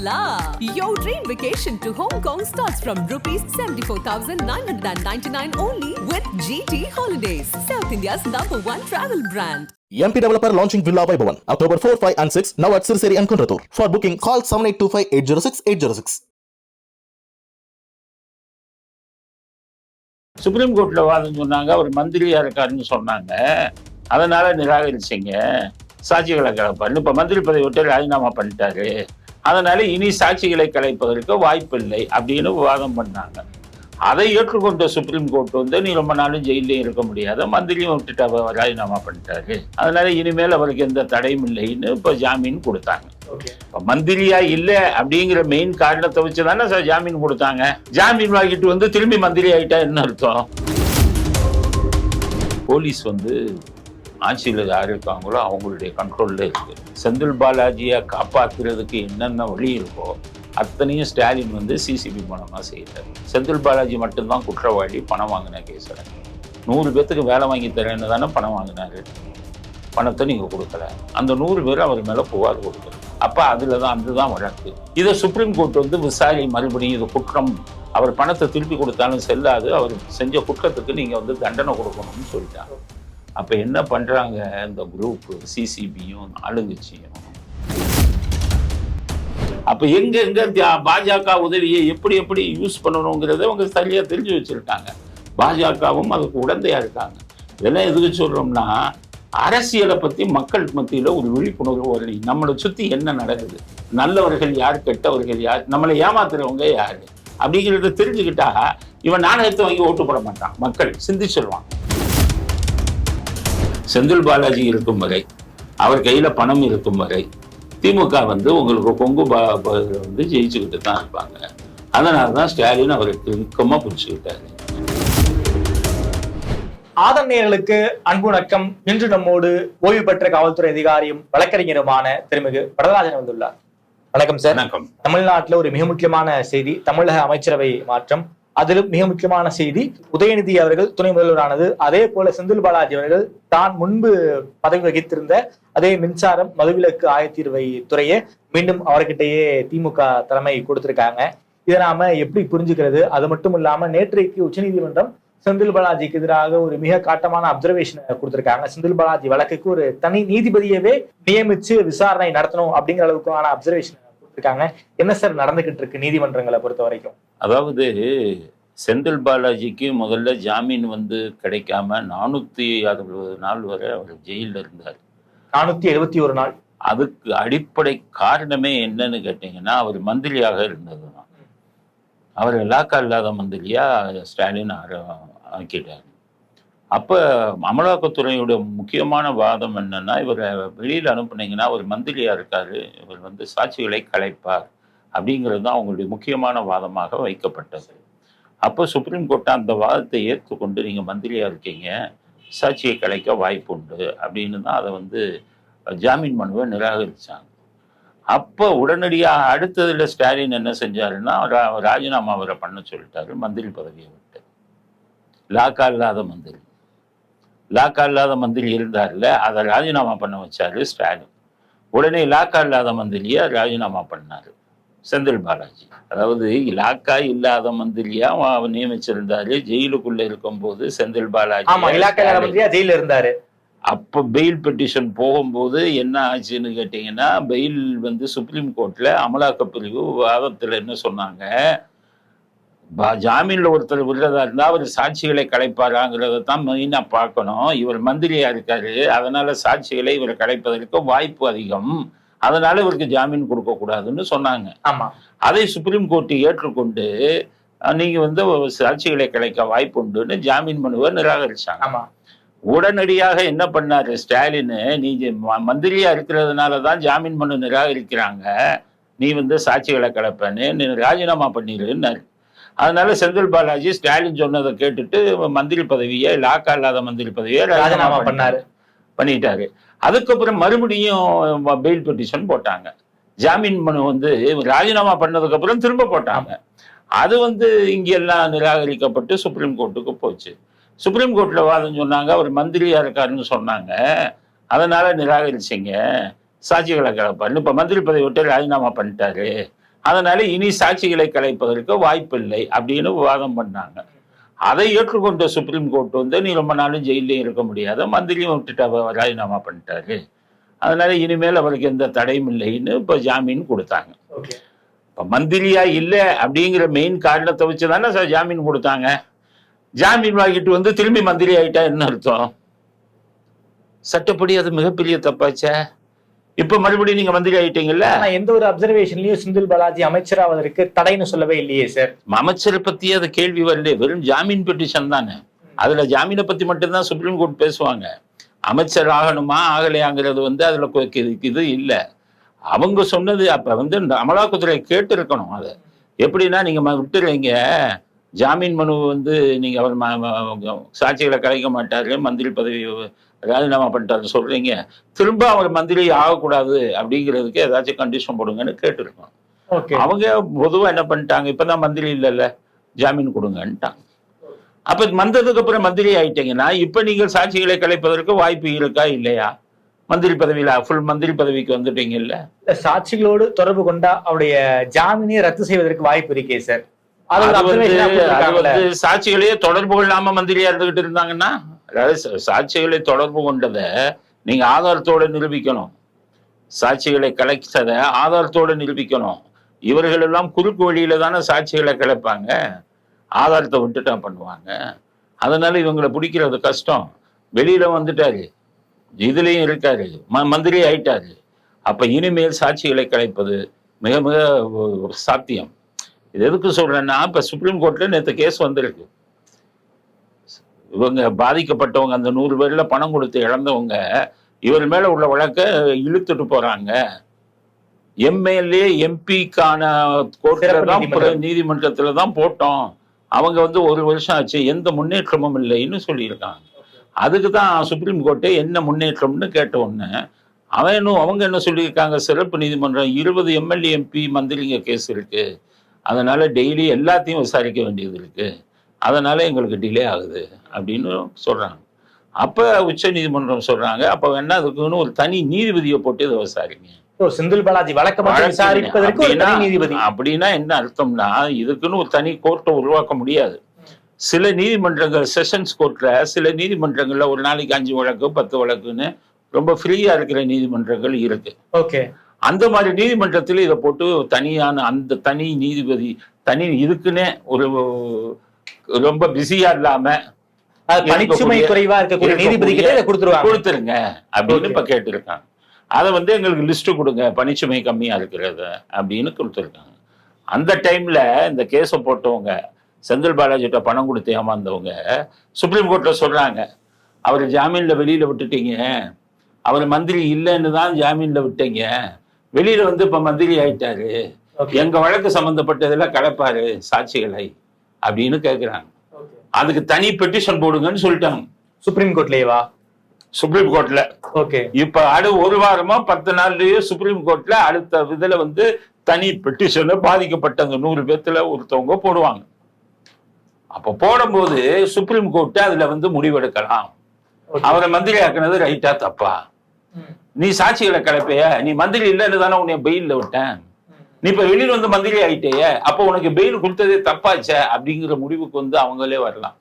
la! Your dream vacation to Hong Kong starts from rupees 74,999 only with GT Holidays, South India's number one travel brand. MP Developer launching Villa Vaibhavan October 4, 5 and 6 now at Sirseri and Kunratur. For booking call 7825 806 806. Supreme கோர்ட்ல வாதம் சொன்னாங்க அவர் மந்திரியா இருக்காருன்னு சொன்னாங்க அதனால நிராகரிச்சீங்க சாட்சிகளை கலைப்பாரு இப்ப மந்திரி பதவி விட்டு ராஜினாமா பண்ணிட்டாரு அதனால இனி சாட்சிகளை கலைப்பதற்கு வாய்ப்பில்லை அப்படின்னு வாதம் பண்ணாங்க. அதை ஏற்றுக்கொண்ட சுப்ரீம் கோர்ட் வந்து நீ ரொம்ப நாளும் ஜெயிலையும் இருக்க முடியாத. மந்திரியும் விட்டுட்டு அவர் ராஜினாமா பண்ணிட்டாரு. அதனால இனிமேல் அவருக்கு எந்த தடையும் இல்லைன்னு இப்போ ஜாமீன் கொடுத்தாங்க. இப்ப மந்திரியா இல்ல அப்படிங்கிற மெயின் காரணத்தை வச்சு தானே சார் ஜாமீன் கொடுத்தாங்க. ஜாமீன் வாங்கிட்டு வந்து திரும்பி மந்திரி ஆயிட்டா என்ன அர்த்தம்? போலீஸ் வந்து ஆட்சியில் யார் இருக்காங்களோ அவங்களுடைய கண்ட்ரோலில் இருக்கு. செந்தில் பாலாஜியை காப்பாற்றுறதுக்கு என்னென்ன வழி இருக்கோ அத்தனையும் ஸ்டாலின் வந்து சிசிபி மூலமாக செய்தார். செந்தில் பாலாஜி மட்டும்தான் குற்றவாளி பணம் வாங்கின கேஸில் நூறு பேர்த்துக்கு வேலை வாங்கி தரேன்னு தானே பணம் வாங்கினாரு. பணத்தை நீங்கள் கொடுக்கல. அந்த நூறு பேர் அவர் மேலே புகார் கொடுக்கல. அப்போ அதில் தான் அதுதான் வழக்கு. இதை சுப்ரீம் கோர்ட் வந்து விசாரி மறுபடியும் இது குற்றம். அவர் பணத்தை திருப்பி கொடுத்தாலும் செல்லாது. அவர் செஞ்ச குற்றத்துக்கு நீங்கள் வந்து தண்டனை கொடுக்கணும்னு சொல்லிட்டாங்க. அப்ப என்ன பண்றாங்க இந்த குரூப் சிசிபியும் ஆளுங்கட்சியும் அப்ப எங்க எங்க பாஜக உதவியை எப்படி எப்படி யூஸ் பண்ணணுங்கிறத அவங்க சரியா தெரிஞ்சு வச்சிருக்காங்க பாஜகவும் அதுக்கு உடந்தையா இருக்காங்க. இதெல்லாம் எதுக்கு சொல்றோம்னா அரசியலை பத்தி மக்கள் மத்தியில் ஒரு விழிப்புணர்வு வரணும். நம்மளை சுற்றி என்ன நடக்குது? நல்லவர்கள் யார் கெட்டவர்கள் யார்? நம்மளை ஏமாத்துறவங்க யார்? அப்படிங்கிறத தெரிஞ்சுக்கிட்டா இவன் நாணயத்தை வாங்கி ஓட்டு போட மாட்டான். மக்கள் சிந்திச்சிருவான் செந்தில் பாலாஜி இருக்கும் வரை அவர் கையில பணம் இருக்கும் வரை திமுக வந்து உங்களுக்கு கொங்கு பா வந்து ஜெயிச்சுக்கிட்டு தான் இருப்பாங்க. அதனால தான் ஸ்டாலின் அவரை திருக்கமா பிடிச்சுக்கிட்டாரு. ஆதரணையர்களுக்கு அன்பு வணக்கம். இன்று நம்மோடு ஓய்வு பெற்ற காவல்துறை அதிகாரியும் வழக்கறிஞருமான திருமிகு வரதராஜன் வந்துள்ளார். வணக்கம் சார். வணக்கம். தமிழ்நாட்டுல ஒரு மிக முக்கியமான செய்தி தமிழக அமைச்சரவை மாற்றம். அதிலும் மிக முக்கியமான செய்தி உதயநிதி அவர்கள் துணை முதல்வரானது. அதே போல செந்தில் பாலாஜி அவர்கள் தான் முன்பு பதவி வகித்திருந்த அதே மின்சாரம் மதுவிலக்கு ஆயத்தீர்வை துறையை மீண்டும் அவர்கிட்டயே திமுக தலைமை கொடுத்திருக்காங்க. இதை நாம எப்படி புரிஞ்சுக்கிறது? அது மட்டும் இல்லாம நேற்றைக்கு உச்சநீதிமன்றம் செந்தில் பாலாஜிக்கு எதிராக ஒரு மிக காட்டமான அப்சர்வேஷன் கொடுத்திருக்காங்க. செந்தில் பாலாஜி வழக்குக்கு ஒரு தனி நீதிபதியவே நியமிச்சு விசாரணை நடத்தணும் அப்படிங்கிற அளவுக்கான அப்சர்வேஷன் கொடுத்திருக்காங்க. என்ன சார் நடந்துகிட்டு இருக்கு நீதிமன்றங்களை பொறுத்த வரைக்கும்? அதாவது செந்தில் பாலாஜிக்கு முதல்ல ஜாமீன் வந்து கிடைக்காம நானூத்தி அறுபது நாள் வரை அவர் ஜெயிலில் இருந்தார். நானூத்தி எழுபத்தி ஒரு நாள். அதுக்கு அடிப்படை காரணமே என்னன்னு கேட்டீங்கன்னா அவர் மந்திரியாக இருந்தது தான் அவர் இலாக்கா இல்லாத மந்திரியா ஸ்டாலின் ஆக்கிட்டார். அப்ப அமலாக்கத்துறையோட முக்கியமான வாதம் என்னன்னா இவரை வெளியில் அனுப்புனீங்கன்னா அவர் மந்திரியா இருக்காரு இவர் வந்து சாட்சிகளை கலைப்பார் அப்படிங்கிறது தான் அவங்களுடைய முக்கியமான வாதமாக வைக்கப்பட்டது. அப்போ சுப்ரீம் கோர்ட்டை அந்த வாதத்தை ஏற்றுக்கொண்டு நீங்கள் மந்திரியாக இருக்கீங்க சாட்சியை கலைக்க வாய்ப்பு உண்டு அப்படின்னு தான் அதை வந்து ஜாமீன் மனுவை நிராகரிச்சாங்க. அப்போ உடனடியாக அடுத்ததில் ஸ்டாலின் என்ன செஞ்சாருன்னா ராஜினாமா அவரை பண்ண சொல்லிட்டாரு மந்திரி பதவியை விட்டு. லாக்கா இல்லாத மந்திரி. லாக்கா இல்லாத மந்திரி இருந்தார்ல அதை ராஜினாமா பண்ண வச்சாரு ஸ்டாலின். உடனே லாக்கா இல்லாத மந்திரியை ராஜினாமா பண்ணாரு செந்தில் பாலாஜி. அதாவது இலாக்கா இல்லாத மந்திரியா அவர் நியமிச்சிருந்தாரு ஜெயிலுக்குள்ள இருக்கும்போது செந்தில் பாலாஜி. ஜெயில இருந்தாரு. அப்போ பெயில் பெட்டிஷன் போகும்போது என்ன ஆச்சுன்னு கேட்டிங்கன்னா பெயில் வந்து சுப்ரீம் கோர்ட்ல அமலாக்க பிரிவு வாதத்தில் என்ன சொன்னாங்க ஜாமீன்ல ஒருத்தர் விடுறதா இருந்தா அவர் சாட்சிகளை கலைப்பாராங்கிறத தான் மெயினா பார்க்கணும். இவர் மந்திரியா இருக்காரு. அதனால சாட்சிகளை இவர் கலைப்பதற்கு வாய்ப்பு அதிகம். அதனால இவருக்கு ஜாமீன் கொடுக்க கூடாதுன்னு சொன்னாங்க. ஆமா. அதை சுப்ரீம் கோர்ட் ஏற்றுக்கொண்டு அஹ், நீங்க வந்து சாட்சிகளை கலைக்க வாய்ப்பு உண்டுன்னு ஜாமீன் மனுவை நிராகரிச்சாங்க. ஆமா. உடனடியாக என்ன பண்ணாரு ஸ்டாலின்? நீ ம- மந்திரியா இருக்கிறதுனால தான் ஜாமீன் மனு நிராகரிக்கிறாங்க. நீ வந்து சாட்சிகளை கலப்பேன்னு நீ ராஜினாமா பண்ணிடுன்னாரு அதனால செந்தில் பாலாஜி ஸ்டாலின் சொன்னதை கேட்டுட்டு மந்திரி பதவியை லாக்கா இல்லாத மந்திரி பதவியை ராஜினாமா பண்ணாரு. பண்ணிட்டாரு. அதுக்கப்புறம் மறுபடியும் பெயில் பெட்டிஷன் போட்டாங்க. ஜாமீன் மனு வந்து ராஜினாமா பண்ணதுக்கு அப்புறம் திரும்ப போட்டாங்க. அது வந்து இங்கெல்லாம் நிராகரிக்கப்பட்டு சுப்ரீம் கோர்ட்டுக்கு போச்சு. சுப்ரீம் கோர்ட்ல வாதம் சொன்னாங்க அவர் மந்திரியா இருக்காருன்னு சொன்னாங்க. அதனால நிராகரிச்சீங்க. சாட்சிகளை கலப்பாரு இப்ப மந்திரி பதவி விட்டு ராஜினாமா பண்ணிட்டாரு. அதனால இனி சாட்சிகளை கலைப்பதற்கு வாய்ப்பில்லை அப்படின்னு விவாதம் பண்ணாங்க. அதை ஏற்றுக்கொண்ட சுப்ரீம் கோர்ட் வந்து நீ ரொம்ப நாளும் ஜெயிலையும் இருக்க முடியாத மந்திரியும் விட்டுட்டு ராஜினாமா பண்ணிட்டாரு. அதனால இனிமேல் அவருக்கு எந்த தடையும் இல்லைன்னு இப்போ ஜாமீன் கொடுத்தாங்க. இப்போ மந்திரியா இல்லை அப்படிங்கிற மெயின் காரணத்தை வச்சு தானே சார் ஜாமீன் கொடுத்தாங்க. ஜாமீன் வாங்கிட்டு வந்து திரும்பி மந்திரி ஆயிட்டா என்ன அர்த்தம்? சட்டப்படி அது மிகப்பெரிய தப்பாச்சே. இப்ப மறுபடியும் நீங்க மந்திரி ஆயிட்டீங்கல்ல? எந்த ஒரு அப்சர்வேஷன்லயும் செந்தில் பாலாஜி அமைச்சராவதற்கு தடைன்னு சொல்லவே இல்லையே சார் அமைச்சரை பத்தி அது கேள்வி வரல வெறும் ஜாமீன் பெட்டிஷன் தானே. அதுல ஜாமீனை பத்தி மட்டும்தான் சுப்ரீம் கோர்ட் பேசுவாங்க. அமைச்சர் ஆகணுமா ஆகலையாங்கிறது வந்து அதுல இது- இல்ல. அவங்க சொன்னது அப்ப வந்து இந்த அமலாக்கத்துறை கேட்டு இருக்கணும் அதை. எப்படின்னா நீங்க விட்டுறீங்க. ஜாமீன் மனு வந்து நீங்க அவர் சாட்சிகளை கலைக்க மாட்டாரு. மந்திரி பதவி ராஜினாமா பண்ணிட்டாரு சொல்றீங்க. திரும்ப அவர் மந்திரி ஆகக்கூடாது அப்படிங்கிறதுக்கு ஏதாச்சும் கண்டிஷன் போடுங்கன்னு கேட்டிருக்கோம். அவங்க பொதுவா என்ன பண்ணிட்டாங்க? இப்பதான் மந்திரி இல்லைல்ல. ஜாமீன் கொடுங்கன்ட்டாங்க. அப்ப வந்ததுக்கு அப்புறம் மந்திரி ஆயிட்டீங்கன்னா இப்ப நீங்கள் சாட்சிகளை கலைப்பதற்கு வாய்ப்பு இருக்கா? இல்லையா? மந்திரி பதவியில ஃபுல் மந்திரி பதவிக்கு வந்துட்டீங்கல்ல சாட்சிகளோடு தொடர்பு கொண்டா அவருடைய ஜாமீனை ரத்து செய்வதற்கு வாய்ப்பு இருக்கே சார் அது. வந்து சாட்சிகளையே தொடர்பு கொள்ளாம மந்திரியா இருந்துகிட்டு இருந்தாங்கன்னா அதாவது சாட்சிகளை தொடர்பு கொண்டதை நீங்க ஆதாரத்தோடு நிரூபிக்கணும். சாட்சிகளை கலைச்சதை ஆதாரத்தோட நிரூபிக்கணும். இவர்கள் எல்லாம் குறுக்கு வழியில தானே சாட்சிகளை கலைப்பாங்க. ஆதாரத்தை விட்டுட்டா பண்ணுவாங்க. அதனால இவங்களை பிடிக்கிறது கஷ்டம். வெளியில வந்துட்டாரு. இதுலயும் இருக்காரு. ம- மந்திரி ஆயிட்டாரு. அப்ப இனிமேல் சாட்சிகளை கலைப்பது மிக மிக ஒரு சாத்தியம். இது எதுக்கு சொல்றேன்னா இப்ப சுப்ரீம் கோர்ட்ல நேற்று கேஸ் வந்திருக்கு. இவங்க பாதிக்கப்பட்டவங்க அந்த நூறு பேர்ல பணம் கொடுத்து இழந்தவங்க இவர் மேல உள்ள வழக்க இழுத்துட்டு போறாங்க. எம்எல்ஏ எம்பிக்கான தான் நீதிமன்றம். நீதிமன்றத்துல தான் போட்டோம். அவங்க வந்து ஒரு வருஷம் ஆச்சு எந்த முன்னேற்றமும் இல்லைன்னு சொல்லியிருக்காங்க. அதுக்கு தான் சுப்ரீம் கோர்ட்டு என்ன முன்னேற்றம்னு கேட்ட உடனே அவன் இன்னும் அவங்க என்ன சொல்லியிருக்காங்க? சிறப்பு நீதிமன்றம் இருபது எம்எல்ஏ எம்பி மந்திரிங்க கேஸ் இருக்கு. அதனால டெய்லி எல்லாத்தையும் விசாரிக்க வேண்டியது இருக்கு. அதனால எங்களுக்கு டிலே ஆகுது அப்படின்னு சொல்றாங்க. அப்ப உச்ச நீதிமன்றம் சொல்றாங்க அப்ப வேணா அதுக்குன்னு ஒரு தனி நீதிபதியை போட்டு இதை விசாரிங்க. செந்தில் பாலாஜி வழக்கு மட்டும் வழக்கு விசாரிப்பதற்கு நீதிபதி. அப்படின்னா என்ன அர்த்தம்னா இதுக்குன்னு ஒரு தனி கோர்ட்டை உருவாக்க முடியாது. சில நீதிமன்றங்கள் செஷன்ஸ் கோர்ட்ல சில நீதிமன்றங்கள்ல ஒரு நாளைக்கு அஞ்சு வழக்கு பத்து வழக்குன்னு ரொம்ப ஃப்ரீயா இருக்கிற நீதிமன்றங்கள் இருக்கு. ஓகே. அந்த மாதிரி நீதிமன்றத்தில் இதை போட்டு தனியான அந்த தனி நீதிபதி தனி இதுக்குன்னே ஒரு ரொம்ப பிஸியா இல்லாம பணிச்சுமை குறைவா இருக்கக்கூடிய நீதிபதி கிட்ட கொடுத்துருவாங்க. கொடுத்துருங்க அப்படின்னு. இப்ப கேட்டிருக்காங்க. அதை வந்து எங்களுக்கு லிஸ்ட் கொடுங்க. பணிச்சுமை கம்மியா இருக்கிறத அப்படின்னு கொடுத்துருக்காங்க. அந்த டைம்ல இந்த கேஸை போட்டவங்க செந்தில் பாலாஜிட்ட பணம் கொடுத்து ஏமாந்தவங்க சுப்ரீம் கோர்ட்ல சொல்றாங்க. அவர் ஜாமீன்ல வெளியில விட்டுட்டீங்க. அவர் மந்திரி இல்லைன்னு தான் ஜாமீன்ல விட்டீங்க. வெளியில வந்து இப்ப மந்திரி ஆயிட்டாரு. எங்க வழக்கு சம்பந்தப்பட்டதுல கலப்பாரு சாட்சிகளை. அப்படின்னு கேக்குறாங்க. அதுக்கு தனி பெட்டிஷன் போடுங்கன்னு சொல்லிட்டாங்க. சுப்ரீம் கோர்ட்லயேவா சுப்ரீம் கோர்ட்ல ஓகே. இப்ப அடு ஒரு வாரமா பத்து நாள்லயே சுப்ரீம் கோர்ட்ல அடுத்த இதுல வந்து தனி பெட்டிஷனை பாதிக்கப்பட்ட அந்த நூறு பேத்துல ஒருத்தவங்க போடுவாங்க. அப்ப போடும்போது சுப்ரீம் கோர்ட் அதுல வந்து முடிவெடுக்கலாம். அவரை மந்திரி ஆக்குனது ரைட்டா தப்பா? நீ சாட்சிகளை கலப்பைய நீ மந்திரி இல்லைன்னு தானே உன்னை பெயில்ல விட்டேன். நீ இப்ப வெளியில வந்து மந்திரி ஆயிட்டேய அப்ப உனக்கு பெயில் கொடுத்ததே தப்பாச்சே அப்படிங்கிற முடிவுக்கு வந்து அவங்களே வரலாம்.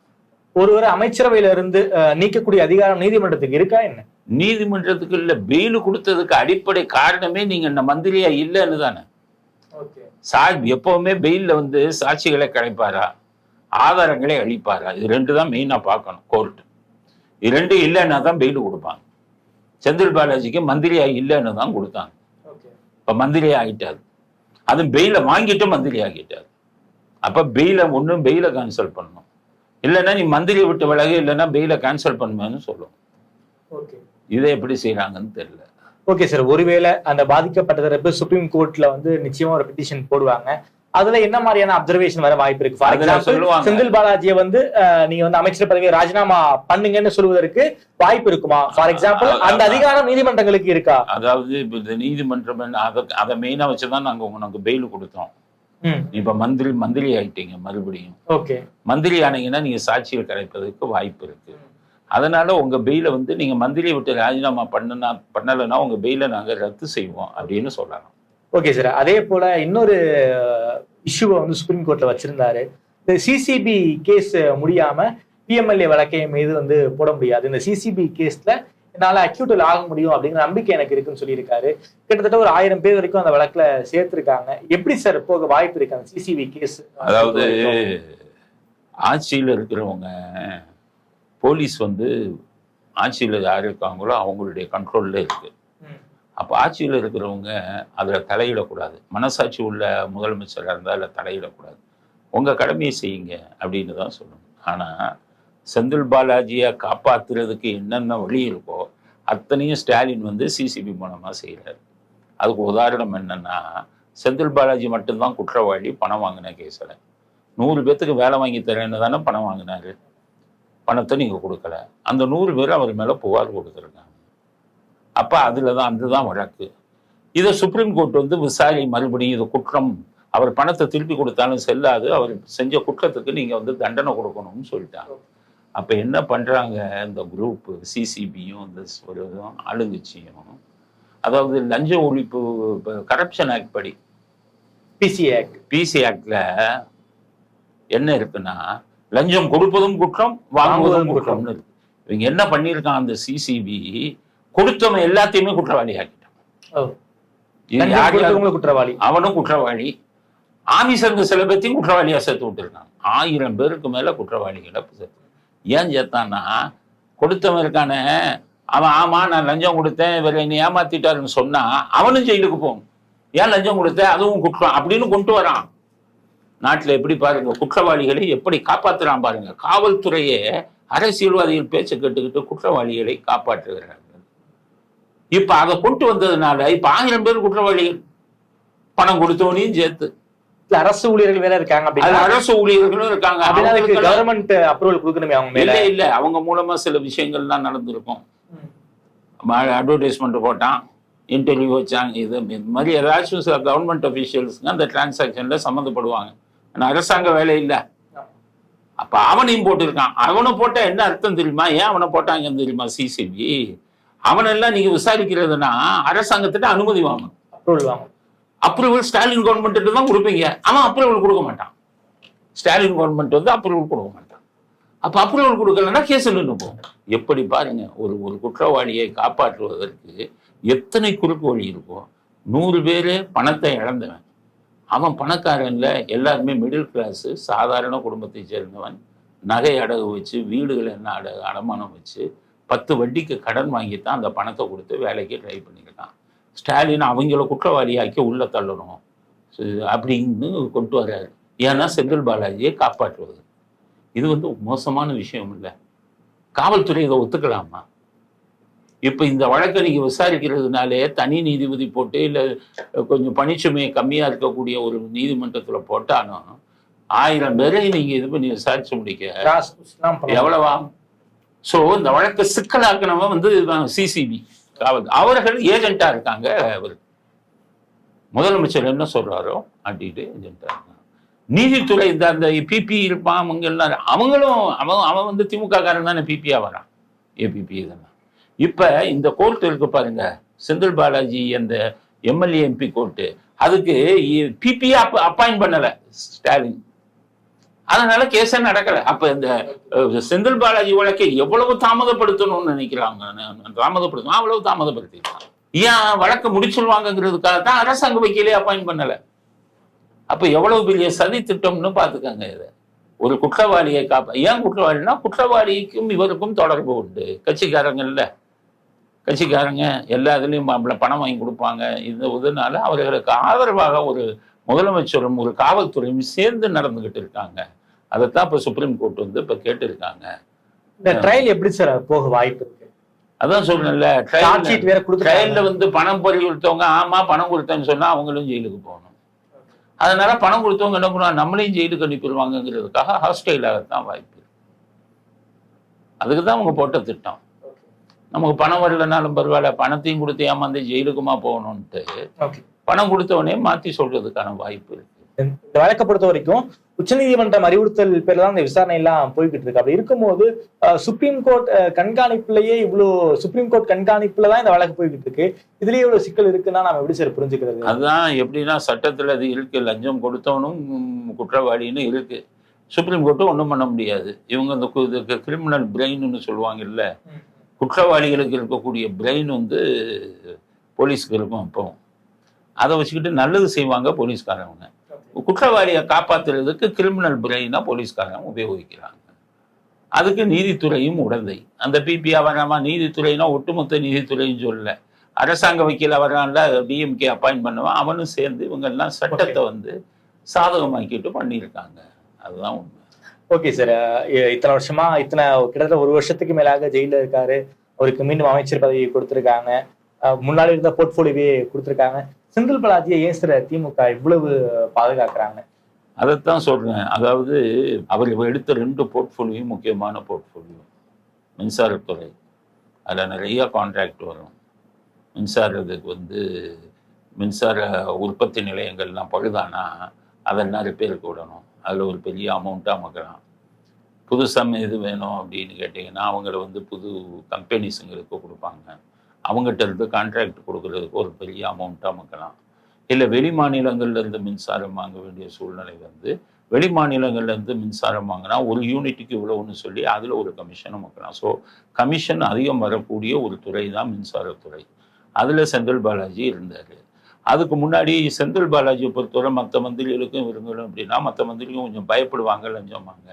ஒருவர் அமைச்சரவையில இருந்து நீக்கக்கூடிய அதிகாரம் நீதிமன்றத்துக்கு இருக்கா என்ன? நீதிமன்றத்துக்கு இல்ல பெயில் கொடுத்ததுக்கு அடிப்படை காரணமே நீங்க இந்த மந்திரியா இல்லைன்னு தானே சா எப்பவுமே பெயில்ல வந்து சாட்சிகளை கிடைப்பாரா? ஆதாரங்களை அளிப்பாரா? இது ரெண்டு தான் மெயினா பார்க்கணும் கோர்ட் இது ரெண்டு இல்லைன்னா தான் பெயில் கொடுப்பாங்க. செந்தில் பாலாஜிக்கு மந்திரியா இல்லைன்னு தான் கொடுத்தாங்க. இப்ப மந்திரியா ஆயிட்டாரு. அது பெயில வாங்கிட்டு மந்திரி ஆகிட்டாரு. அப்ப பெயில ஒண்ணும் பெயில கேன்சல் பண்ணணும். இல்லைன்னா நீ மந்திரியை விட்டு விலகு இல்லைன்னா பெயில கேன்சல் பண்ணுவேன்னு சொல்லும். இதை எப்படி செய்யறாங்கன்னு தெரியல. ஓகே சார் ஒருவேளை அந்த பாதிக்கப்பட்ட தரப்பு சுப்ரீம் கோர்ட்ல வந்து நிச்சயமா ஒரு பெட்டிஷன் போடுவாங்க. அதுல என்ன மாதிரியான அப்சர்வேஷன் வர வாய்ப்பு இருக்கு? For example. செந்தில் பாலாஜியை வந்து நீங்க வந்து அமைச்சர் பதவியை ராஜினாமா பண்ணுங்கன்னு சொல்வதற்கு வாய்ப்பு இருக்குமா? ஃபார் எக்ஸாம்பிள் அந்த அதிகாரம் நீதிமன்றங்களுக்கு இருக்கா? அதாவது இந்த நீதிமன்றம் அதை அதை மெயினா வச்சுதான் நாங்க உனக்கு பெயில் கொடுத்தோம். இப்ப மந்திரி மந்திரி ஆயிட்டீங்க மறுபடியும். ஓகே. மந்திரி ஆனீங்கன்னா நீங்க சாட்சிகள் கிடைப்பதற்கு வாய்ப்பு இருக்கு. அதனால உங்க பெயில வந்து நீங்க மந்திரியை விட்டு ராஜினாமா பண்ணுனா பண்ணலைன்னா உங்க பெயில நாங்க ரத்து செய்வோம் அப்படின்னு சொல்லலாம் ஓகே சார் அதே போல இன்னொரு uh, இஷ்யூவை வந்து சுப்ரீம் கோர்ட்ல வச்சிருந்தாரு. இந்த சிசிபி கேஸ் முடியாம பிஎம்எல்ஏ வழக்கை மீது வந்து போட முடியாது. இந்த சிசிபி கேஸ்ல என்னால அக்யூட்டல் ஆக முடியும் அப்படிங்கிற நம்பிக்கை எனக்கு இருக்குன்னு சொல்லியிருக்காரு. கிட்டத்தட்ட ஒரு ஆயிரம் பேர் வரைக்கும் அந்த வழக்குல சேர்த்திருக்காங்க. எப்படி சார் போக வாய்ப்பு இருக்கு அந்த சிசிபி கேஸ் அதாவது ஆட்சியில் இருக்கிறவங்க போலீஸ் வந்து ஆட்சியில் யார் இருக்காங்களோ அவங்களுடைய கண்ட்ரோலில் இருக்கு. அப்போ ஆட்சியில் இருக்கிறவங்க அதில் தலையிடக்கூடாது. மனசாட்சி உள்ள முதலமைச்சராக இருந்தால் அதில் தலையிடக்கூடாது. உங்கள் கடமையை செய்யுங்க அப்படின்னு தான் சொல்லணும். ஆனால் செந்தில் பாலாஜியை காப்பாற்றுறதுக்கு என்னென்ன வழி இருக்கோ அத்தனையும் ஸ்டாலின் வந்து சிசிபி மூலமாக செய்கிறார் அதுக்கு உதாரணம் என்னன்னா செந்தில் பாலாஜி மட்டும்தான் குற்றவாளி பணம் வாங்கின கேஸில் நூறு பேர்த்துக்கு வேலை வாங்கி தரேன்னு தானே பணம் வாங்கினார். பணத்தை நீங்கள் கொடுக்கல. அந்த நூறு பேர் அவர் மேலே புகார் கொடுத்துருக்காங்க. அப்போ அதில் தான் அதுதான் வழக்கு. இதை சுப்ரீம் கோர்ட் வந்து விசாரி மறுபடியும் இது குற்றம். அவர் பணத்தை திருப்பி கொடுத்தாலும் செல்லாது. அவர் செஞ்ச குற்றத்துக்கு நீங்கள் வந்து தண்டனை கொடுக்கணும்னு சொல்லிட்டாங்க. அப்போ என்ன பண்ணுறாங்க இந்த குரூப் சிசிபியும் இந்த ஒரு ஆளுங்கட்சியும் அதாவது லஞ்ச ஒழிப்பு கரப்ஷன் ஆக்ட் படி. பிசி ஆக்ட் பிசி ஆக்ட்ல என்ன இருக்குன்னா லஞ்சம் கொடுப்பதும் குற்றம் வாங்குவதும் குற்றம்னு இருக்கு இவங்க என்ன பண்ணியிருக்கான் அந்த சிசிபி கொடுத்தவன் எல்லாத்தையுமே குற்றவாளி ஆக்கிட்டான். குற்றவாளி. அவனும் குற்றவாளி. ஆபீசருங்க சில பேர்த்தையும் குற்றவாளியா சேர்த்து விட்டுருக்காங்க ஆயிரம் பேருக்கு மேல குற்றவாளிகளை சேர்த்து ஏன் சேர்த்தான்னா கொடுத்தவன் இருக்கானே அவன் ஆமா நான் லஞ்சம் கொடுத்தேன் இவர் என்னை ஏமாத்திட்டாருன்னு சொன்னா அவனும் ஜெயிலுக்கு போகணும். ஏன் லஞ்சம் கொடுத்த? அதுவும் குற்றம் அப்படின்னு கொண்டு வரான். நாட்டுல எப்படி பாருங்க குற்றவாளிகளை எப்படி காப்பாத்துறான் பாருங்க. காவல்துறையே அரசியல்வாதிகள் பேச்சை கேட்டுக்கிட்டு குற்றவாளிகளை காப்பாற்றுகிறார்கள். இப்ப அதை கொண்டு வந்ததுனால இப்ப ஆயிரம் பேர் குற்றவாளிகள் பணம் கொடுத்தவனையும் சேர்த்து. அரசு ஊழியர்கள் வேற இருக்காங்க அரசு ஊழியர்களும் இருக்காங்க. கவர்மெண்ட் அப்ரூவல் கொடுக்கணுமே அவங்க இல்ல இல்ல. அவங்க மூலமா சில விஷயங்கள் தான் நடந்திருக்கும். அட்வர்டைஸ்மெண்ட் போட்டான். இன்டர்வியூ வச்சாங்க. இது இந்த மாதிரி ஏதாச்சும் சில கவர்மெண்ட் அஃபீஷியல்ஸ்ங்க அந்த டிரான்சாக்ஷன்ல சம்மந்தப்படுவாங்க. ஆனா அரசாங்க வேலை இல்ல. அப்ப அவனையும் போட்டிருக்கான். அவனை போட்டா என்ன அர்த்தம் தெரியுமா? ஏன் அவனை போட்டாங்கன்னு தெரியுமா? சிசிபி அவனெல்லாம் நீங்க விசாரிக்கிறதுனா அரசாங்கத்திட்ட அனுமதி வாங்கணும். அப்ரூவல் வாங்க அப்ரூவல் ஸ்டாலின் கவர்மெண்ட்டு தான் கொடுப்பீங்க. அவன் அப்ரூவல் கொடுக்க மாட்டான். ஸ்டாலின் கவர்மெண்ட் வந்து அப்ரூவல் கொடுக்க மாட்டான். அப்ப அப்ரூவல் கொடுக்கலன்னா கேஸ் நின்று போகும். எப்படி பாருங்க ஒரு ஒரு குற்றவாளியை காப்பாற்றுவதற்கு எத்தனை குறுக்கு வழி இருக்கும் நூறு பேர் பணத்தை இழந்தவன். அவன் பணக்காரன்ல எல்லாருமே மிடில் கிளாஸ் சாதாரண குடும்பத்தை சேர்ந்தவன். நகை அடகு வச்சு வீடுகள் என்ன அட அடமானம் வச்சு பத்து வட்டிக்கு கடன் வாங்கித்தான் அந்த பணத்தை கொடுத்து வேலைக்கு ட்ரை பண்ணிக்கிட்டான். ஸ்டாலின் அவங்கள குற்றவாளியாக்கி உள்ள தள்ளணும். அப்படின்னு கொண்டு வர்றாரு. ஏன்னா செந்தில் பாலாஜியை காப்பாற்றுவது. இது வந்து மோசமான விஷயம் இல்லை. காவல்துறை இதை ஒத்துக்கலாமா? இப்போ இந்த வழக்கை நீங்க விசாரிக்கிறதுனாலே தனி நீதிபதி போட்டு இல்லை கொஞ்சம் பணிச்சுமை கம்மியா இருக்கக்கூடிய ஒரு நீதிமன்றத்துல போட்டாலும் ஆயிரம் பேரை நீங்க இது பண்ணி விசாரிச்சு முடிக்க. எவ்வளவா? ஸோ இந்த வழக்கை சிக்கலாக்கினவன் வந்து சிசிபி அவர்கள் ஏஜென்ட்டாக இருக்காங்க அவர் முதலமைச்சர் என்ன சொல்கிறாரோ அப்படின்ட்டு ஏஜென்ட்டாக இருக்காங்க. நீதித்துறை இந்த அந்த பிபி இருப்பான் அவங்க எல்லாம் அவங்களும் அவன் அவன் வந்து திமுக காரன் தானே பிபியாக வரான். ஏபிபி இதெல்லாம் இப்போ இந்த கோர்ட்டு இருக்கு பாருங்க செந்தில் பாலாஜி அந்த எம்எல்ஏ எம்பி கோர்ட்டு அதுக்கு பிபியா அப்பாயிண்ட் பண்ணலை ஸ்டாலின் அதனால கேஸே நடக்கல. அப்ப இந்த செந்தில் பாலாஜி வழக்கை எவ்வளவு தாமதப்படுத்தணும்னு நினைக்கிறாங்க? தாமதப்படுத்தணும். அவ்வளவு தாமதப்படுத்திருக்காங்க ஏன் வழக்கு முடிச்சிருவாங்கங்கிறதுக்காக தான் அரசாங்க வக்கீலே அப்பாயின் பண்ணல. அப்ப எவ்வளவு பெரிய சதி திட்டம்னு பாத்துக்கங்க இதை. ஒரு குற்றவாளியை காப்பா ஏன் குற்றவாளினா குற்றவாளிக்கும் இவருக்கும் தொடர்பு உண்டு. கட்சிக்காரங்கள்ல. கட்சிக்காரங்க எல்லா இதுலேயும் நம்மள பணம் வாங்கி கொடுப்பாங்க. இந்த இதனால அவர்களுக்கு ஆதரவாக ஒரு முதலமைச்சரும் ஒரு காவல்துறையும் சேர்ந்து நடந்துகிட்டு இருக்காங்க. அதைத்தான் இப்ப சுப்ரீம் கோர்ட் வந்து இப்ப கேட்டிருக்காங்க. இந்த ட்ரையல் எப்படி சார் போக வாய்ப்பு இருக்கு? அதான் வேற ட்ரையல்ல வந்து பணம் பொறி கொடுத்தவங்க ஆமா பணம் கொடுத்தேன்னு சொன்னா அவங்களும் ஜெயிலுக்கு போகணும். அதனால பணம் கொடுத்தவங்க என்ன பண்ணுவாங்க? நம்மளையும் ஜெயிலுக்கு அனுப்பிடுவாங்கங்கிறதுக்காக ஹாஸ்டைலாகத்தான் வாய்ப்பு. அதுக்கு தான் அவங்க போட்ட திட்டம். நமக்கு பணம் வரலனாலும் பரவாயில்ல பணத்தையும் கொடுத்து ஏமாந்து ஜெயிலுக்குமா போகணும்ட்டு ஓகே பணம் கொடுத்தவனே மாத்தி சொல்றதுக்கான வாய்ப்பு இருக்கு. இந்த வழக்கை பொறுத்த வரைக்கும் உச்சநீதிமன்றம் அறிவுறுத்தல் பேர்ல தான் இந்த விசாரணை எல்லாம் போய்கிட்டு இருக்கு. அப்படி இருக்கும்போது சுப்ரீம் கோர்ட் கண்காணிப்புலயே இவ்வளவு சுப்ரீம் கோர்ட் கண்காணிப்புல தான் இந்த வழக்கு போய்கிட்டு இருக்கு. இதுலயே இவ்வளவு சிக்கல் இருக்குன்னா நம்ம எப்படி சார் புரிஞ்சுக்கிறது? அதுதான் எப்படின்னா சட்டத்துல அது இருக்கு. லஞ்சம் கொடுத்தவனும் குற்றவாளின்னு இருக்கு. சுப்ரீம் கோர்ட்டும் ஒன்றும் பண்ண முடியாது. இவங்க இந்த கிரிமினல் பிரெயின்னு சொல்லுவாங்கல்ல. குற்றவாளிகளுக்கு இருக்கக்கூடிய பிரெயின் வந்து போலீஸுக்கு இருக்கும் அப்போ அதை வச்சுக்கிட்டு நல்லது செய்வாங்க போலீஸ்காரவங்க குற்றவாளியை காப்பாத்துறதுக்கு கிரிமினல் பிரெயினா போலீஸ்காரங்க உபயோகிக்கிறாங்க. அதுக்கு நீதித்துறையும் உடந்தை. அந்த பிபிஆ வராமா நீதித்துறைனா ஒட்டுமொத்த நீதித்துறையும் சொல்லல. அரசாங்க வக்கீல வரான்ல டிஎம்கே அப்பாயின்ட் பண்ணுவான். அவனும் சேர்ந்து இவங்க எல்லாம் சட்டத்தை வந்து சாதகமாக்கிட்டு பண்ணியிருக்காங்க. அதுதான் உண்மை. ஓகே சார் இத்தனை வருஷமா இத்தனை கிட்டத்தட்ட ஒரு வருஷத்துக்கு மேலாக ஜெயில இருக்காரு. அவருக்கு மீண்டும் அமைச்சர் பதவி கொடுத்திருக்காங்க. முன்னாடி இருந்த போர்ட்போலியோவே கொடுத்திருக்காங்க. செந்தில் பாலாஜியை ஏசுற திமுக இவ்வளவு பாதுகாக்கிறாங்க? அதைத்தான் சொல்றேன். அதாவது அவர் எடுத்த ரெண்டு போர்ட்ஃபோலியும் முக்கியமான போர்ட்ஃபோலியோ மின்சாரத்துறை அதில் நிறைய கான்ட்ராக்ட் வரும். மின்சாரத்துக்கு வந்து மின்சார உற்பத்தி நிலையங்கள்லாம் பழுதானா அதெல்லாம் ரிப்பேருக்கு விடணும். அதில் ஒரு பெரிய அமௌண்ட்டாக அமைக்கலாம் புதுசாக எது வேணும் அப்படின்னு கேட்டிங்கன்னா அவங்கள வந்து புது கம்பெனிஸுங்களுக்கு கொடுப்பாங்க. அவங்ககிட்ட இருந்து கான்ட்ராக்ட் கொடுக்கறதுக்கு ஒரு பெரிய அமௌண்ட்டாக அமைக்கலாம் இல்லை வெளி மாநிலங்கள்லேருந்து மின்சாரம் வாங்க வேண்டிய சூழ்நிலை வந்து வெளி மாநிலங்கள்லேருந்து மின்சாரம் வாங்கினா ஒரு யூனிட்டுக்கு இவ்வளோன்னு சொல்லி அதில் ஒரு கமிஷனும் அமைக்கலாம் ஸோ கமிஷன் அதிகம் வரக்கூடிய ஒரு துறை தான் மின்சாரத்துறை அதில் செந்தில் பாலாஜி இருந்தார். அதுக்கு முன்னாடி செந்தில் பாலாஜியை பொறுத்தவரை மற்ற மந்திரிகளுக்கும் இவங்களும் அப்படின்னா மற்ற மந்திரிகளும் கொஞ்சம் பயப்படுவாங்க லஞ்சம் வாங்க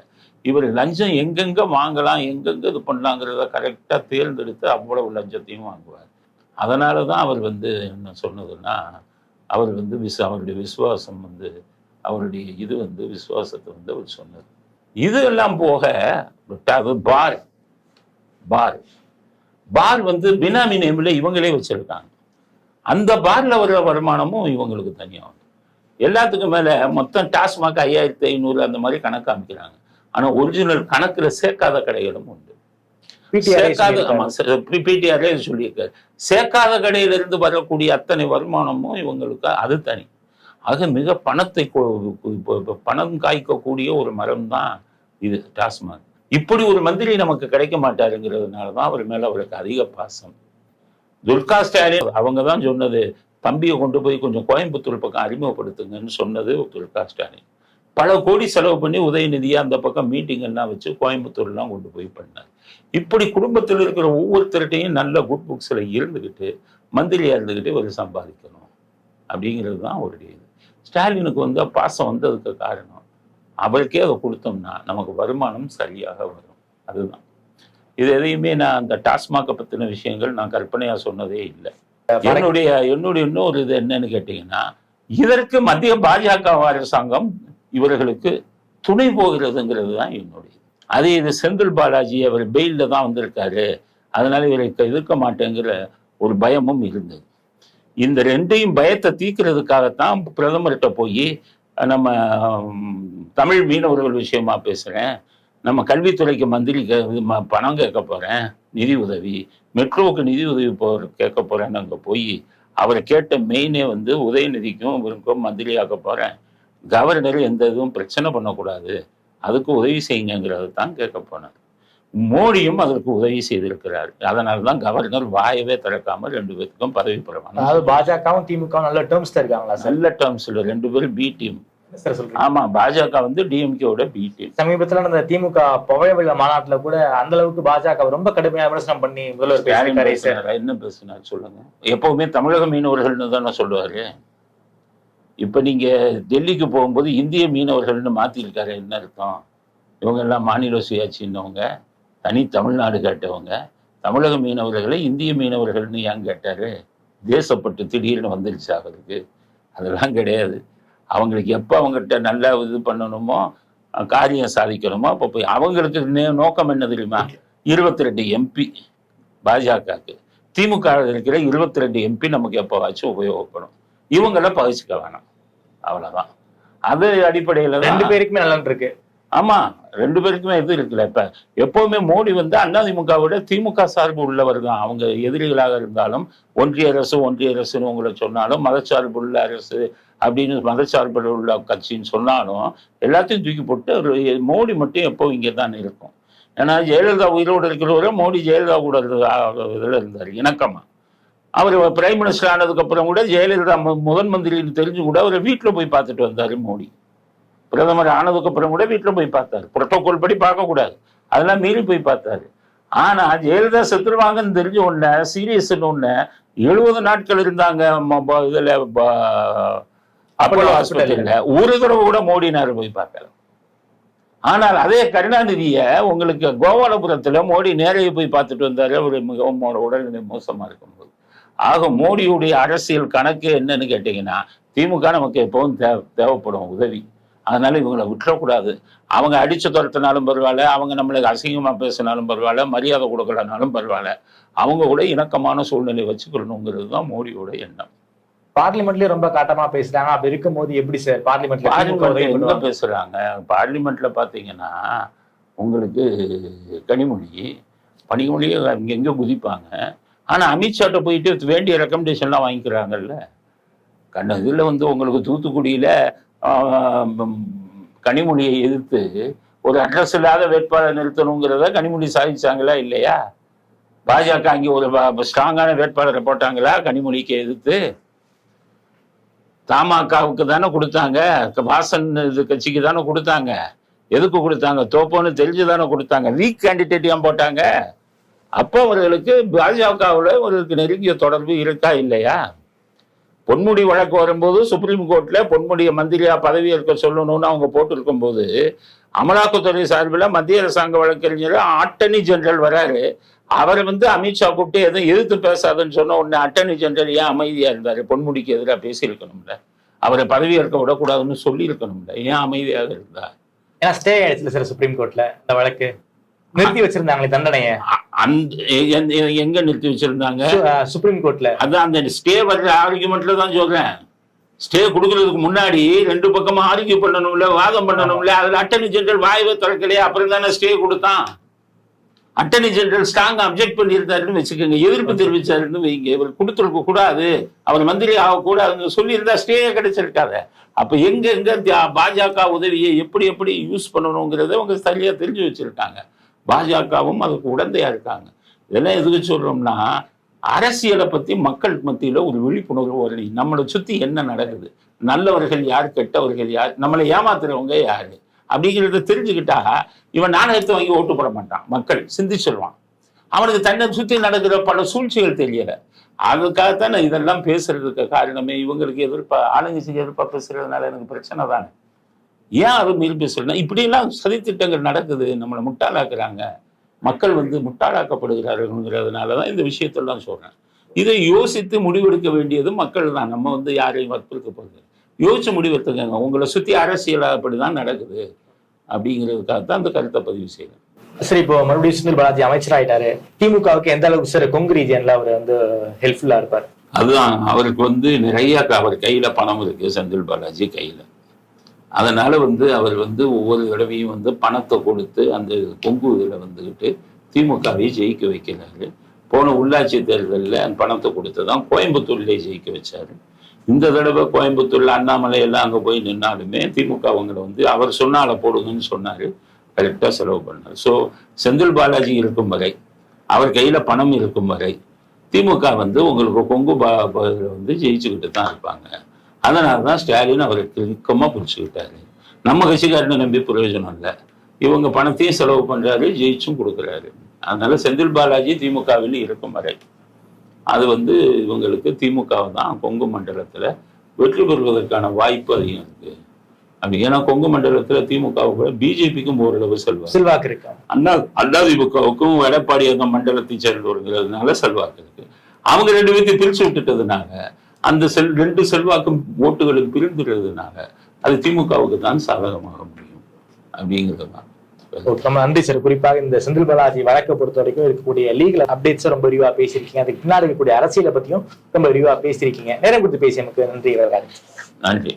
இவர் லஞ்சம் எங்கெங்க வாங்கலாம் எங்கெங்க இது பண்ணலாங்கிறத கரெக்டாக தேர்ந்தெடுத்து அவ்வளவு லஞ்சத்தையும் வாங்குவார். அதனால தான் அவர் வந்து என்ன சொன்னதுன்னா அவர் வந்து விஸ் அவருடைய விசுவாசம் வந்து அவருடைய இது வந்து விசுவாசத்தை வந்து அவர் சொன்னார். இதெல்லாம் போக அது பார். பார். பார் வந்து பினாமி நேமில் இவங்களே வச்சிருக்காங்க. அந்த பார்ல வர்ற வருமானமும் இவங்களுக்கு தனியாக எல்லாத்துக்கும் மேலே மொத்தம் டாஸ்மாக் ஐயாயிரத்தி ஐநூறு அந்த மாதிரி கணக்கு அமைக்கிறாங்க ஆனா ஒரிஜினல் கணக்குல சேர்க்காத கடைகளும் உண்டு. சேர்க்காத பிடிஆர்ல சொல்லியிருக்காரு. சேர்க்காத கடையில இருந்து வரக்கூடிய அத்தனை வருமானமும் இவங்களுக்கு அது தனி. ஆக மிக பணத்தை பணம் காய்க்கக்கூடிய ஒரு மரம் தான் இது டாஸ்மாக். இப்படி ஒரு மந்திரி நமக்கு கிடைக்க மாட்டாருங்கிறதுனால தான் அவர் மேல அவருக்கு அதிக பாசம். துர்கா ஸ்டாலின் அவங்க தான் சொன்னது தம்பியை கொண்டு போய் கொஞ்சம் கோயம்புத்தூர் பக்கம் அறிமுகப்படுத்துங்கன்னு சொன்னது துர்கா ஸ்டாலின். பல கோடி செலவு பண்ணி உதயநிதியை அந்த பக்கம் மீட்டிங் எல்லாம் வச்சு கோயம்புத்தூர்லாம் கொண்டு போய் பண்ணார் இப்படி குடும்பத்தில் இருக்கிற ஒவ்வொருத்தர்கிட்டையும் நல்ல குட் புக்ஸில் இருந்துக்கிட்டு மந்திரியா இருந்துக்கிட்டு ஒரு சம்பாதிக்கணும். அப்படிங்கிறது தான் அவருடைய இது. ஸ்டாலினுக்கு வந்து பாசம் வந்ததுக்கு காரணம் அவருக்கே அதை கொடுத்தோம்னா நமக்கு வருமானம் சரியாக வரும். அதுதான். இது எதையுமே நான் அந்த டாஸ்மாக பற்றின விஷயங்கள் நான் கற்பனையாக சொன்னதே இல்லை. என்னுடைய என்னுடைய இன்னொரு இது என்னன்னு கேட்டீங்கன்னா இதற்கு மத்திய பாஜக அரசாங்கம் இவர்களுக்கு துணை போகிறதுங்கிறது தான் என்னுடைய அதே இது செந்தில் பாலாஜி அவர் பெயில்ல தான் வந்திருக்காரு. அதனால இவரை எதிர்க்க மாட்டேங்கிற ஒரு பயமும் இருந்தது. இந்த ரெண்டையும் பயத்தை தீர்க்கிறதுக்காகத்தான் பிரதமர்கிட்ட போய் நம்ம தமிழ் மீனவர்கள் விஷயமா பேசுகிறேன் நம்ம கல்வித்துறைக்கு மந்திரி கே- ம- பணம் கேட்க போகிறேன் நிதி உதவி மெட்ரோவுக்கு நிதி உதவி போ கேட்க போகிறேன்னு அங்கே போய் அவரை கேட்ட மெயினே வந்து உதயநிதிக்கும் இவருக்கும் மந்திரியாக்க போகிறேன் கவர்னர் எந்த இதுவும் பிரச்சனை பண்ணக்கூடாது. அதுக்கு உதவி செய்யுங்கிறது தான் கேட்க போனார். மோடியும் அதற்கு உதவி செய்திருக்கிறார். அதனால தான் கவர்னர் வாயவே திறக்காம ரெண்டு பேருக்கும் பதவி பிரமாணம் அதாவது பாஜகவும் திமுகவும் நல்ல டேர்ம்ஸ் இருக்காங்களா நல்ல டேர்ம்ஸ்ல ரெண்டு பேரும் பி டீம் ஆமா பாஜக வந்து டிஎம்கேவோட பி டீம் சமீபத்துல நடந்த திமுக புகைவில்ல மாநாட்டுல கூட அந்த அளவுக்கு பாஜக ரொம்ப கடுமையா விமர்சனம் பண்ணி முதல்வர்? என்ன பேசினார் சொல்லுங்க. எப்பவுமே தமிழக மீனவர்கள்னு தானே சொல்லுவாரு. இப்ப நீங்க டெல்லிக்கு போகும்போது இந்திய மீனவர்கள்னு மாத்திருக்காரு என்ன அர்த்தம்? இவங்க எல்லாம் மாநில சுயாட்சின்னவங்க தனி தமிழ்நாடு கேட்டவங்க. தமிழக மீனவர்களை இந்திய மீனவர்கள்னு ஏன் கேட்டாரு? தேசப்பட்டு திடீர்னு வந்துருச்சு அவருக்கு. அதெல்லாம் கிடையாது. அவங்களுக்கு எப்போ அவங்ககிட்ட நல்லா இது பண்ணணுமோ காரியம் சாதிக்கணுமோ அப்போ போய் அவங்களுக்கு நோக்கம் என்ன தெரியுமா? இருபத்தி ரெண்டு எம்பி பாஜகவுக்கு திமுக இருக்கிற இருபத்தி ரெண்டு எம்பி நமக்கு எப்போவாச்சும் உபயோகப்படும். இவங்கள பகிச்சுக்க வேணாம். அவ்வளவுதான். அது அடிப்படையில ரெண்டு பேருக்குமே நலன் இருக்கு. ஆமா ரெண்டு பேருக்குமே இது இருக்குல்ல. இப்ப எப்பவுமே மோடி வந்து அதிமுகவோட திமுக சார்பு உள்ளவர் தான். அவங்க எதிரிகளாக இருந்தாலும் ஒன்றிய அரசு ஒன்றிய அரசுன்னு உங்களை சொன்னாலும் மதச்சார்பு உள்ள அரசு அப்படின்னு மதச்சார்பற்ற உள்ள கட்சின்னு சொன்னாலும் எல்லாத்தையும் தூக்கி போட்டு மோடி மட்டும் எப்போ இங்கே தான் இருக்கும். ஏன்னா ஜெயலலிதா உயிரோடு இருக்கிறவரை மோடி ஜெயலலிதா கூட இதில் இருந்தார் இணக்கமா. அவர் பிரைம் மினிஸ்டர் ஆனதுக்கு அப்புறம் கூட ஜெயலலிதா முதன் மந்திரின்னு தெரிஞ்சு கூட அவர் வீட்டில் போய் பார்த்துட்டு வந்தார் மோடி. பிரதமர் ஆனதுக்கு அப்புறம் கூட வீட்டில் போய் பார்த்தாரு. புரோட்டோகால் படி பார்க்கக்கூடாது அதெல்லாம் மீறி போய் பார்த்தாரு. ஆனா ஜெயலலிதா செத்துருவாங்கன்னு தெரிஞ்ச உடனே சீரியஸ்னு உடனே எழுபது நாட்கள் இருந்தாங்க இதுல அப்போலோ ஹாஸ்பிட்டல்ல ஒரு தடவை கூட மோடினார் போய் பார்க்கல. ஆனால் அதே கருணாநிதிய உங்களுக்கு கோபாலபுரத்துல மோடி நேரே போய் பார்த்துட்டு வந்தாரு. அவர் மிகவும் உடல்நிலை மோசமா இருக்கும்போது ஆக மோடியுடைய அரசியல் கணக்கு என்னன்னு கேட்டீங்கன்னா திமுக நமக்கு எப்பவும் தேவை தேவைப்படும் உதவி. அதனால இவங்களை விட்டுறக்கூடாது. அவங்க அடிச்சு துரத்தினாலும் பரவாயில்ல அவங்க நம்மளுக்கு அசிங்கமா பேசினாலும் பரவாயில்ல மரியாதை கொடுக்கலனாலும் பரவாயில்ல. அவங்க கூட இணக்கமான சூழ்நிலை வச்சுக்கணுங்கிறது தான் மோடியோட எண்ணம். பார்லிமெண்ட்லயே ரொம்ப காட்டமா பேசுறாங்க. அப்படி இருக்கும்போது எப்படி சார்? பார்லிமெண்ட்ல பார்லிமெண்ட்ல? பேசுறாங்க? பார்லிமெண்ட்ல பாத்தீங்கன்னா உங்களுக்கு கனிமொழி பனிமொழியை அங்க எங்க குதிப்பாங்க? ஆனால் அமித்ஷாட்ட போயிட்டு வேண்டிய ரெக்கமெண்டேஷன்லாம் வாங்கிக்கிறாங்கல்ல. கண்ண இதில் வந்து உங்களுக்கு தூத்துக்குடியில் கனிமொழியை எதிர்த்து ஒரு அட்ரஸ் இல்லாத வேட்பாளர் நிறுத்தணுங்கிறத கனிமொழி சாதிச்சாங்களா இல்லையா? பாஜக அங்கே ஒரு ஸ்ட்ராங்கான வேட்பாளரை போட்டாங்களா கனிமொழிக்கு எதிர்த்து? தமாகவுக்கு தானே கொடுத்தாங்க. வாசன் இது கட்சிக்கு தானே கொடுத்தாங்க. எதுக்கு கொடுத்தாங்க? தோப்போன்னு தெரிஞ்சு தானே கொடுத்தாங்க. வீக் கேண்டிடேட் ஏன் போட்டாங்க? அப்போ அவர்களுக்கு பாஜகவில் அவர்களுக்கு நெருங்கிய தொடர்பு இருக்கா இல்லையா? பொன்முடி வழக்கு வரும்போது சுப்ரீம் கோர்ட்டில் பொன்முடியை மந்திரியா பதவி ஏற்க சொல்லணும்னு அவங்க போட்டிருக்கும் போது அமலாக்கத்துறை சார்பில் மத்திய அரசாங்க வழக்கறிஞர் அட்டர்னி ஜெனரல் வராரு. அவரை வந்து அமித்ஷா கூப்பிட்டு எதுவும் எதிர்த்து பேசாதுன்னு சொன்ன உடனே அட்டர்னி ஜெனரல் ஏன் அமைதியாக இருந்தார்? பொன்முடிக்கு எதிராக பேசியிருக்கணும்ல. அவரை பதவி ஏற்க விடக்கூடாதுன்னு சொல்லியிருக்கணும்ல. ஏன் அமைதியாக இருந்தா ஏன்னா ஸ்டே ஆயிடுச்சுல சார் சுப்ரீம் கோர்ட்டில் இந்த வழக்கு. நிறுத்தி வச்சிருந்தாங்களே தண்டனைய? அந்த எங்க நிறுத்தி வச்சிருந்தாங்க? சுப்ரீம் கோர்ட்ல. அதான் அந்த ஸ்டே வர்ற ஆர்குமெண்ட்ல தான் சொல்றேன். ஸ்டே கொடுக்கறதுக்கு முன்னாடி ரெண்டு பக்கமா ஆர்கியூ பண்ணணும்ல வாதம் பண்ணணும்ல அதுல அட்டர்னி ஜெனரல் வாய்வை திறக்கலையே அப்புறம் தானே ஸ்டே கொடுத்தான். அட்டர்னி ஜெனரல் ஸ்ட்ராங் அப்ஜெக்ட் பண்ணியிருந்தாருன்னு வச்சுக்கோங்க எதிர்ப்பு தெரிவிச்சாருன்னு வைங்க. இவர் கொடுத்துருக்க கூடாது அவர் மந்திரி ஆகக்கூடாதுன்னு சொல்லியிருந்தா ஸ்டே கிடைச்சிருக்காத. அப்ப எங்க எங்க பாஜக உதவியை எப்படி எப்படி யூஸ் பண்ணணுங்கிறத அவங்க சரியா தெரிஞ்சு வச்சிருக்காங்க. பாஜகவும் அதுக்கு உடந்தையா இருக்காங்க. இதெல்லாம் எதுக்கு சொல்றோம்னா அரசியலை பத்தி மக்கள் மத்தியில ஒரு விழிப்புணர்வு வரணும் நம்மளை சுத்தி என்ன நடக்குது? நல்லவர்கள் யார் கெட்டவர்கள் யார்? நம்மளை ஏமாத்துறவங்க யாரு? அப்படிங்கிறத தெரிஞ்சுக்கிட்டா இவன் நாணயத்தை வாங்கி ஓட்டு போட மாட்டான். மக்கள் சிந்திச்சிருவான் அவனுக்கு தன்னை சுத்தி நடக்கிற பல சூழ்ச்சிகள் தெரியல. அதுக்காகத்தான் இதெல்லாம் பேசுறதுக்கு காரணமே இவங்களுக்கு எதிர்ப்பா ஆளுங்கட்சிக்கு எதிர்ப்பா பேசுறதுனால எனக்கு பிரச்சனை தானே. ஏன் அது மீறி பேசுறேன்னா இப்படியெல்லாம் சதித்திட்டங்கள் நடக்குது நம்மளை முட்டாளாக்குறாங்க. மக்கள் வந்து முட்டாளாக்கப்படுகிறார்கள்ங்கிறதுனால தான் இந்த விஷயத்தெல்லாம் சொல்றேன். இதை யோசித்து முடிவெடுக்க வேண்டியது மக்கள் தான். நம்ம வந்து யாரையும் வற்புறுத்த போகுது யோசிச்சு முடிவெடுத்துக்கங்க. உங்களை சுத்தி அரசியல் அப்படிதான் நடக்குது அப்படிங்கிறதுக்காக தான் அந்த கருத்தை பதிவு செய்யறேன் சரி இப்போ மறுபடியும் சுனில் பாலாஜி அமைச்சர் ஆயிட்டாரு திமுகவுக்கு எந்த அளவுக்கு சார் கொங்கு ரீஜியன்ல அவர் வந்து ஹெல்ப்ஃபுல்லா இருப்பார்? அதுதான். அவருக்கு வந்து நிறைய அவர் கையில பணம் இருக்கு செந்தில் பாலாஜி கையில. அதனால் வந்து அவர் வந்து ஒவ்வொரு தடவையும் வந்து பணத்தை கொடுத்து அந்த கொங்கு இதில் வந்துக்கிட்டு திமுகவை ஜெயிக்க வைக்கிறாரு. போன உள்ளாட்சி தேர்தலில் அந்த பணத்தை கொடுத்து தான் கோயம்புத்தூர்லேயே ஜெயிக்க வச்சார். இந்த தடவை கோயம்புத்தூரில் அண்ணாமலை எல்லாம் அங்கே போய் நின்னாலுமே திமுக அவங்களை வந்து அவர் சொன்னால போடுங்கன்னு சொன்னார். கரெக்டாக செலவு பண்ணார். ஸோ செந்தில் பாலாஜி இருக்கும் வரை அவர் கையில் பணம் இருக்கும் வரை திமுக வந்து உங்களுக்கு கொங்கு பா வந்து ஜெயிச்சுக்கிட்டு தான் இருப்பாங்க. அதனால தான் ஸ்டாலின் அவரை திருக்கமாக பிடிச்சிக்கிட்டாரு நம்ம கட்சிக்காரனை நம்பி பிரயோஜனம் இல்லை. இவங்க பணத்தையும் செலவு பண்றாரு ஜெயிச்சும் கொடுக்குறாரு. அதனால செந்தில் பாலாஜி திமுகவில் இருக்கும் வரை. அது வந்து இவங்களுக்கு திமுக தான் கொங்கு மண்டலத்துல வெற்றி பெறுவதற்கான வாய்ப்பு அதிகம் இருக்கு. அப்படி ஏன்னா கொங்கு மண்டலத்துல திமுக கூட பிஜேபிக்கும் ஓரளவு செல்வாக்கு. செல்வாக்கு இருக்கு? அண்ணா அதிமுகவுக்கும் எடப்பாடி அந்த மண்டலத்தை சேர்ந்தவர்கள்னால செல்வாக்கு இருக்கு. அவங்க ரெண்டு பேர்த்தையும் பிரிச்சு விட்டுட்டதுனால அந்த செல் ரெண்டு செல்வாக்கும் ஓட்டுகளும் பிரிந்துடுறதுனால அது திமுகவுக்கு தான் சாதகமாக முடியும் அப்படிங்கிறது தான். ரொம்ப நன்றி சார். குறிப்பாக இந்த செந்தில் பாலாஜி வழக்கை பொறுத்த வரைக்கும் இருக்கக்கூடிய லீகல் அப்டேட்ஸ் ரொம்ப விரிவா பேசியிருக்கீங்க. அதுக்கு பின்னாடி இருக்கக்கூடிய அரசியலை பத்தியும் ரொம்ப விரிவா பேசியிருக்கீங்க. நேரம் கொடுத்து பேசியமைக்கு நன்றி இவர்கள். நன்றி.